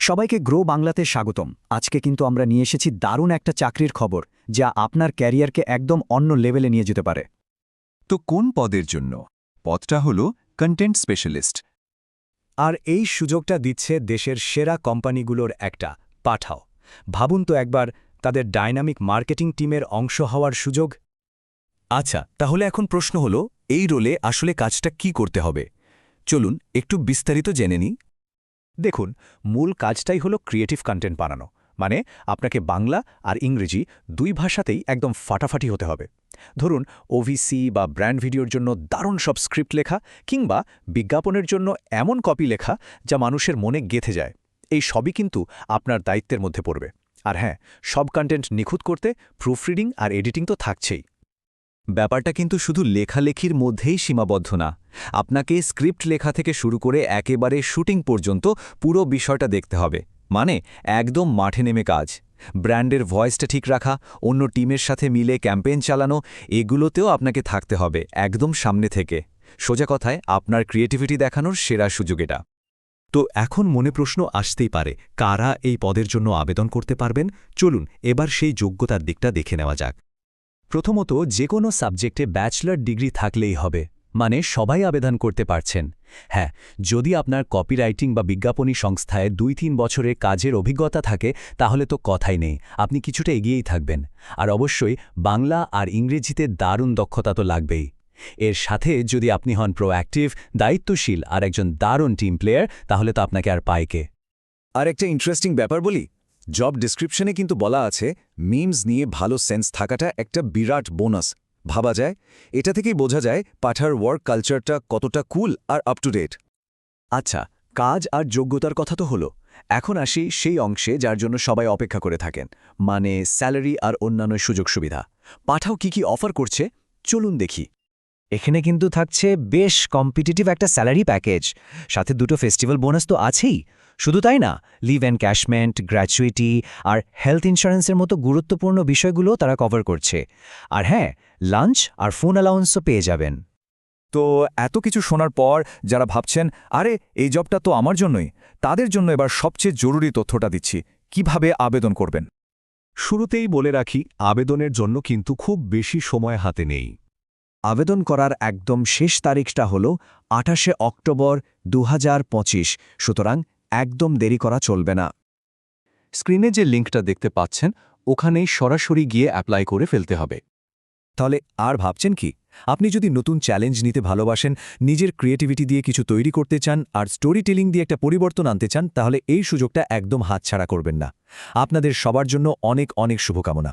সবাইকে গ্রো বাংলাতে স্বাগতম। আজকে কিন্তু আমরা নিয়ে এসেছি দারুণ একটা চাকরির খবর যা আপনার ক্যারিয়ারকে একদম অন্য লেভেলে নিয়ে যেতে পারে। তো কোন পদের জন্য? পদটা হল কন্টেন্ট স্পেশালিস্ট আর এই সুযোগটা দিচ্ছে দেশের সেরা কোম্পানিগুলোর একটা পাঠাও। ভাবুন তো একবার তাদের ডাইনামিক মার্কেটিং টিমের অংশ হওয়ার সুযোগ। আচ্ছা তাহলে এখন প্রশ্ন হল এই রোলে আসলে কাজটা কি করতে হবে? চলুন একটু বিস্তারিত জেনে নিই। দেখুন, মূল কাজটাই হলো ক্রিয়েটিভ কন্টেন্ট বানানো। মানে আপনাকে বাংলা আর ইংরেজি দুই ভাষাতেই একদম ফাটাফাটি হতে হবে। ধরুন ওভিসি বা ব্র্যান্ড ভিডিওর জন্য দারুণ সব স্ক্রিপ্ট লেখা কিংবা বিজ্ঞাপনের জন্য এমন কপি লেখা যা মানুষের মনে গেথে যায়। এই সবই কিন্তু আপনার দায়িত্বের মধ্যে পড়বে। আর হ্যাঁ সব কন্টেন্ট নিখুঁত করতে প্রুফরিডিং আর এডিটিং তো থাকছেই। ব্যাপারটা কিন্তু শুধু লেখালেখির মধ্যেই সীমাবদ্ধ না। আপনাকে স্ক্রিপ্ট লেখা থেকে শুরু করে একেবারে শুটিং পর্যন্ত পুরো বিষয়টা দেখতে হবে। মানে একদম মাঠে নেমে কাজ। ব্র্যান্ডের ভয়েসটা ঠিক রাখা, অন্য টিমের সাথে মিলে ক্যাম্পেইন চালানো, এগুলোতেও আপনাকে থাকতে হবে একদম সামনে থেকে। সোজা কথায়, আপনার ক্রিয়েটিভিটি দেখানোর সেরা সুযোগ এটা। তো এখন মনে প্রশ্ন আসতেই পারে, কারা এই পদের জন্য আবেদন করতে পারবেন? চলুন, এবার সেই যোগ্যতার দিকটা দেখে নেওয়া যাক। প্রথমত যে কোনো সাবজেক্টে ব্যাচলার ডিগ্রি থাকলেই হবে মানে সবাই আবেদন করতে পারছেন। হ্যাঁ যদি আপনার কপিরাইটিং বা বিজ্ঞাপনী সংস্থায় দুই তিন বছরের কাজের অভিজ্ঞতা থাকে, তাহলে তো কথাই নেই, আপনি কিছুটা এগিয়েই থাকবেন। আর অবশ্যই, বাংলা আর ইংরেজিতে দারুণ দক্ষতা তো লাগবেই। এর সাথে যদি আপনি হন প্রোঅ্যাক্টিভ, দায়িত্বশীল আর একজন দারুণ টিম প্লেয়ার, তাহলে তো আপনাকে আর পাইকে। আর একটা ইন্টারেস্টিং ব্যাপার বলি জব ডিসক্রিপশনে কিন্তু বলা আছে মিমস নিয়ে ভালো সেন্স থাকাটা একটা বিরাট বোনাস ভাবা যায়, এটা থেকেই বোঝা যায় পাঠার ওয়ার্ক কালচারটা কতটা কুল আর আপ টু ডেট আচ্ছা কাজ আর যোগ্যতার কথা তো হলো। এখন আসি সেই অংশে যার জন্য সবাই অপেক্ষা করে থাকেন মানে স্যালারি আর অন্যান্য সুযোগ সুবিধা পাঠাও কি কি অফার করছে, চলুন দেখি। এখানে কিন্তু থাকছে বেশ কম্পিটিটিভ একটা স্যালারি প্যাকেজ সাথে দুটো ফেস্টিভ্যাল বোনাস তো আছেই। শুধু তাই না লিভ অ্যান্ড ক্যাশমেন্ট গ্র্যাচুইটি আর হেলথ ইন্স্যুরেন্সের মতো গুরুত্বপূর্ণ বিষয়গুলো তারা কভার করছে। আর হ্যাঁ লাঞ্চ আর ফোন অ্যালাউন্সও পেয়ে যাবেন। তো এত কিছু শোনার পর যারা ভাবছেন, আরে, এই জবটা তো আমার জন্যই, তাদের জন্য এবার সবচেয়ে জরুরি তথ্যটা দিচ্ছি, কীভাবে আবেদন করবেন? শুরুতেই বলে রাখি, আবেদনের জন্য কিন্তু খুব বেশি সময় হাতে নেই। আবেদন করার একদম শেষ তারিখটা হল আঠাশে অক্টোবর দু হাজার পঁচিশ, সুতরাং একদম দেরি করা চলবে না। স্ক্রিনে যে লিঙ্কটা দেখতে পাচ্ছেন, ওখানেই সরাসরি গিয়ে অ্যাপ্লাই করে ফেলতে হবে। তাহলে আর ভাবছেন কি? আপনি যদি নতুন চ্যালেঞ্জ নিতে ভালোবাসেন, নিজের ক্রিয়েটিভিটি দিয়ে কিছু তৈরি করতে চান, আর স্টোরি টেলিং দিয়ে একটা পরিবর্তন আনতে চান, তাহলে এই সুযোগটা একদম হাতছাড়া করবেন না। আপনাদের সবার জন্য অনেক অনেক শুভকামনা।